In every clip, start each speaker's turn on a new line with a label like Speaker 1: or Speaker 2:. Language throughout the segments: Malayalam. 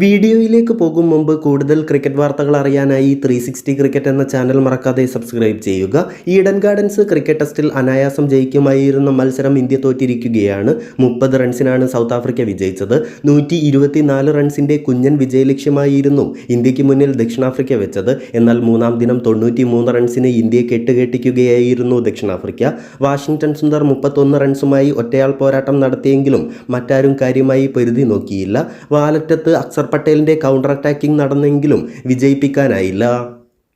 Speaker 1: വീഡിയോയിലേക്ക് പോകും മുമ്പ് കൂടുതൽ ക്രിക്കറ്റ് വാർത്തകൾ അറിയാനായി ത്രീ സിക്സ്റ്റി ക്രിക്കറ്റ് എന്ന ചാനൽ മറക്കാതെ സബ്സ്ക്രൈബ് ചെയ്യുക. ഈഡൻ ഗാർഡൻസ് ക്രിക്കറ്റ് ടെസ്റ്റിൽ അനായാസം ജയിക്കുമായിരുന്ന മത്സരം ഇന്ത്യ തോറ്റിരിക്കുകയാണ്. മുപ്പത് റൺസിനാണ് സൗത്ത് ആഫ്രിക്ക വിജയിച്ചത്. നൂറ്റി ഇരുപത്തിനാല് റൺസിന്റെ കുഞ്ഞൻ വിജയലക്ഷ്യമായിരുന്നു ഇന്ത്യയ്ക്ക് മുന്നിൽ ദക്ഷിണാഫ്രിക്ക വെച്ചത്. എന്നാൽ മൂന്നാം ദിനം തൊണ്ണൂറ്റി മൂന്ന് റൺസിന് ഇന്ത്യയെ കെട്ടുകെട്ടിക്കുകയായിരുന്നു ദക്ഷിണാഫ്രിക്ക. വാഷിംഗ്ടൺ സുന്ദർ മുപ്പത്തൊന്ന് റൺസുമായി ഒറ്റയാൾ പോരാട്ടം നടത്തിയെങ്കിലും മറ്റാരും കാര്യമായി പരിധി നോക്കിയില്ല. വാലറ്റത്ത് അക്സർ പട്ടേലിന്റെ കൗണ്ടർ അറ്റാക്കിംഗ് നടന്നെങ്കിലും വിജയിപ്പിക്കാനായില്ല.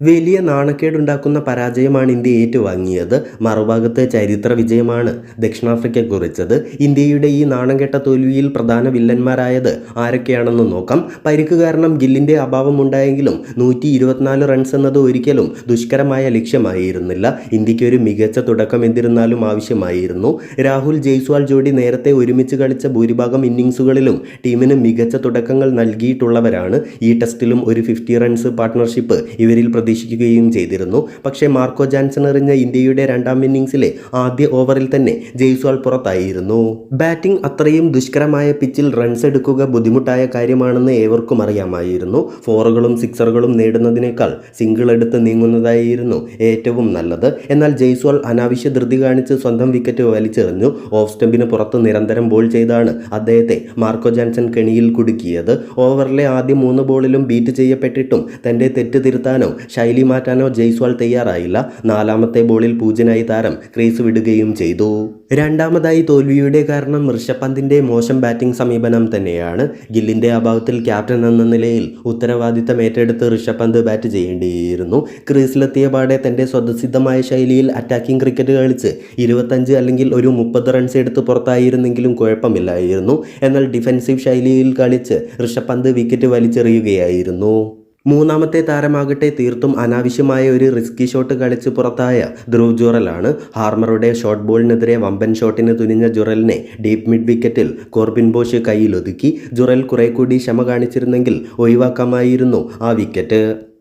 Speaker 1: വലിയ നാണക്കേടുണ്ടാക്കുന്ന പരാജയമാണ് ഇന്ത്യ ഏറ്റുവാങ്ങിയത്. മറുഭാഗത്ത് ചരിത്ര വിജയമാണ് ദക്ഷിണാഫ്രിക്ക കുറിച്ചത്. ഇന്ത്യയുടെ ഈ നാണംകെട്ട തോൽവിയിൽ പ്രധാന വില്ലന്മാരായത് ആരൊക്കെയാണെന്ന് നോക്കാം. പരിക്ക് കാരണം ഗില്ലിന്റെ അഭാവം ഉണ്ടായെങ്കിലും നൂറ്റി ഇരുപത്തിനാല് റൺസ് എന്നത് ഒരിക്കലും ദുഷ്കരമായ ലക്ഷ്യമായിരുന്നില്ല. ഇന്ത്യയ്ക്ക് ഒരു മികച്ച തുടക്കം എന്നിരുന്നാലും ആവശ്യമായിരുന്നു. രാഹുൽ ജയ്സ്വാൾ ജോഡി നേരത്തെ ഒരുമിച്ച് കളിച്ച ഭൂരിഭാഗം ഇന്നിങ്സുകളിലും ടീമിന് മികച്ച തുടക്കങ്ങൾ നൽകിയിട്ടുള്ളവരാണ്. ഈ ടെസ്റ്റിലും ഒരു ഫിഫ്റ്റി റൺസ് പാർട്ട്ണർഷിപ്പ് ഇവരിൽ പ്രതീക്ഷിക്കുകയും ചെയ്തിരുന്നു. പക്ഷേ മാർക്കോ ജാൻസൺ എറിഞ്ഞ ഇന്ത്യയുടെ രണ്ടാം ഇന്നിംഗ്സിലെ ആദ്യ ഓവറിൽ തന്നെ ജയ്സ്വാൾ പുറത്തായിരുന്നു. ബാറ്റിംഗ് അത്രയും ദുഷ്കരമായ പിച്ചിൽ റൺസ് എടുക്കുക ബുദ്ധിമുട്ടായ കാര്യമാണെന്ന് ഏവർക്കും അറിയാമായിരുന്നു. ഫോറുകളും സിക്സറുകളും നേടുന്നതിനേക്കാൾ സിംഗിൾ എടുത്ത് നീങ്ങുന്നതായിരുന്നു ഏറ്റവും നല്ലത്. എന്നാൽ ജയ്സ്വാൾ അനാവശ്യ ധൃതി കാണിച്ച് സ്വന്തം വിക്കറ്റ് വലിച്ചെറിഞ്ഞു. ഓഫ് സ്റ്റമ്പിന് പുറത്ത് നിരന്തരം ബോൾ ചെയ്താണ് അദ്ദേഹത്തെ മാർക്കോ ജാൻസൺ കെണിയിൽ കുടുക്കിയത്. ഓവറിലെ ആദ്യ മൂന്ന് ബോളിലും ബീറ്റ് ചെയ്യപ്പെട്ടിട്ടും തന്റെ തെറ്റ് തിരുത്താനോ ശൈലി മാറ്റാനോ ജയ്സ്വാൾ തയ്യാറായില്ല. നാലാമത്തെ ബോളിൽ പൂജനായി താരം ക്രീസ് വിടുകയും ചെയ്തു. രണ്ടാമതായി തോൽവിയുടെ കാരണം ഋഷഭ് മോശം ബാറ്റിംഗ് സമീപനം തന്നെയാണ്. ഗില്ലിന്റെ അഭാവത്തിൽ ക്യാപ്റ്റൻ എന്ന നിലയിൽ ഉത്തരവാദിത്തം ഏറ്റെടുത്ത് ഋഷഭ് പന്ത് ബാറ്റ് ചെയ്യേണ്ടിയിരുന്നു. ക്രീസിലെത്തിയ പാടെ തന്റെ സ്വതസിദ്ധമായ ശൈലിയിൽ അറ്റാക്കിംഗ് ക്രിക്കറ്റ് കളിച്ച് ഇരുപത്തഞ്ച് അല്ലെങ്കിൽ ഒരു മുപ്പത് റൺസ് എടുത്ത് പുറത്തായിരുന്നെങ്കിലും കുഴപ്പമില്ലായിരുന്നു. എന്നാൽ ഡിഫൻസീവ് ശൈലിയിൽ കളിച്ച് ഋഷഭ് പന്ത് വിക്കറ്റ് വലിച്ചെറിയുകയായിരുന്നു. മൂന്നാമത്തെ താരമാകട്ടെ തീർത്തും അനാവശ്യമായ ഒരു റിസ്കി ഷോട്ട് കളിച്ച് പുറത്തായ ധ്രുവ് ജുറലാണ് ഹാർമറുടെ ഷോർട്ട് ബോളിനെതിരെ വമ്പൻ ഷോട്ടിന് തുനിഞ്ഞ ജുറലിനെ ഡീപ് മിഡ് വിക്കറ്റിൽ കോർബിൻ ബോഷ് കയ്യിലൊതുക്കി. ജുറൽ കുറെ കൂടി ക്ഷമ കാണിച്ചിരുന്നെങ്കിൽ ഒഴിവാക്കാമായിരുന്നു ആ വിക്കറ്റ്